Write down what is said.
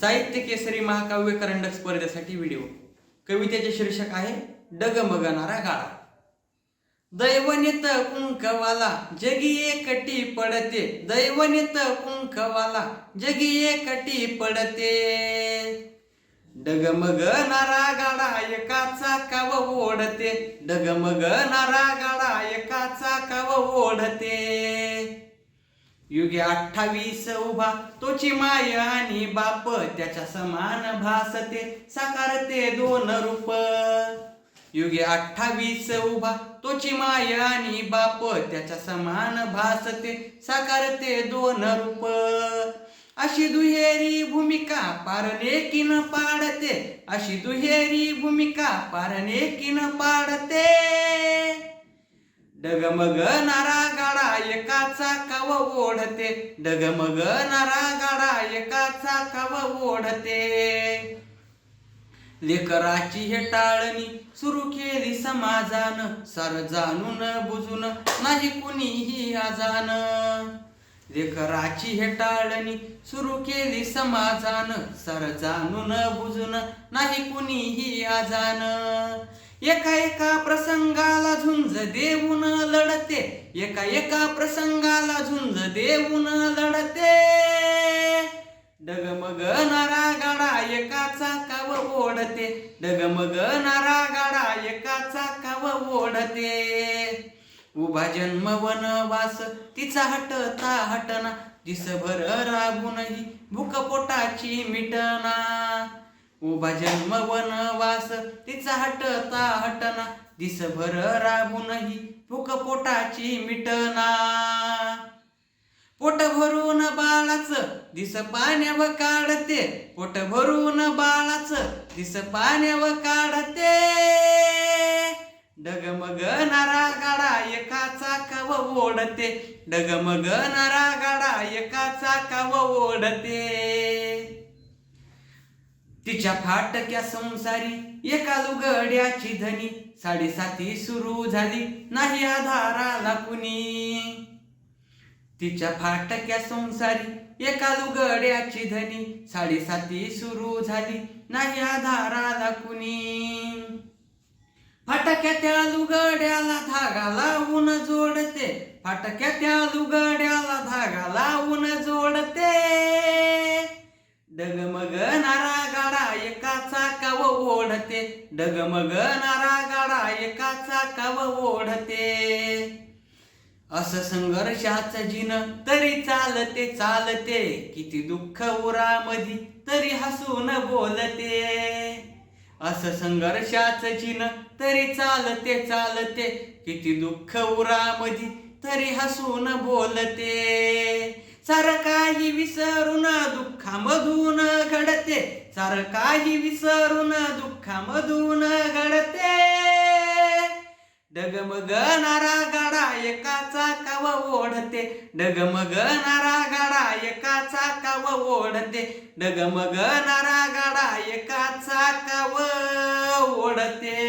साहित्य केसरी महाकाव्य करंडक स्पर्धेसाठी व्हिडिओ कवितेचे शीर्षक आहे डगमगणारा गाळा. दैवनित कुंकवाला जगी एकटी पडते. दैवनित कुंकवाला जगी एकटी पडते. डगमगणारा गाडा एकाचा काव ओढते. डगमगणारा गाडा एकाचा काव ओढते. युगे अठ्ठावीस उभा तोची माय आणि बाप त्याच्या समान भासते साकारते दोन रूप. युगे अठ्ठावीस उभा तोची माय आणि बाप त्याच्या समान भासते साकारते दोन रूप. अशी दुहेरी भूमिका पारणे किन पाडते अशी दुहेरी भूमिका पारणे किन पाडते. डगमग नारा गाडा एकाचा कव ओढते. डगमग नारा गाडा एकाचा कव ओढते. लेकराची हे टाळणी सुरू केली समाजान. सर जाणून बुजून नाही कुणीही आजान. लेकराची हे टाळणी सुरू केली समाजान. सर जाणून बुजून नाही कुणीही आजान. एका एका प्रसंगाला झुंज देऊन लढते. एका एका प्रसंगाला झुंज देऊन लढते. डगमग नारा गाडा एकाचा काव ओढते. डगमग नारा गाडा एकाचा काव ओढते. उभा जन्म वनवास तिचा हटता हटना. दिसभर राबूनही भूकपोटाची मिटना. उभा जन्म वनवास तिचा हटता हटना दिसभर राबूनही भूक पोटाची मिटना. पोट भरून बाळाच दिस पाण्याव काढते. पोट भरून बाळाच दिस पाण्याव काढते. डगमग नारा गाडा एका चाकाव ओढते. डगमग नारा गाडा एका चाकाव ओढते. तिच्या फाटक्या संसारी एका लुगड्याची धनी. साडेसाती सुरू झाली नाही आधाराला कुणी. तिच्या फाटक्या संसारी एका लुगड्याची धनी. साडेसाती सुरू झाली नाही आधाराला कुणी. फाटक्या त्या लुगड्याला धागा लावून जोडते. फाटक्या त्या लुगड्याला धागा लावून जोडते. डगमगणारा एकाचा कव ओढते. डगमगणारा गाडा एका चाकाव ओढते. असं संघर्षाच जिन तरी चालते चालते. किती दुःख उरामधी तरी हसून बोलते. असं संघर्षाच चिन्ह तरी चालते चालते. किती दुःख उरामधी तरी हसून बोलते. सार काही विसरून दुःखामधून घडते. सार काही विसरून दुःखामधून घडते. डगमगणारा गाडा एकाचा काव ओढते. डगमगणारा गाडा एकाचा काव ओढते. डगमगणारा गाडा एकाचा काव ओढते.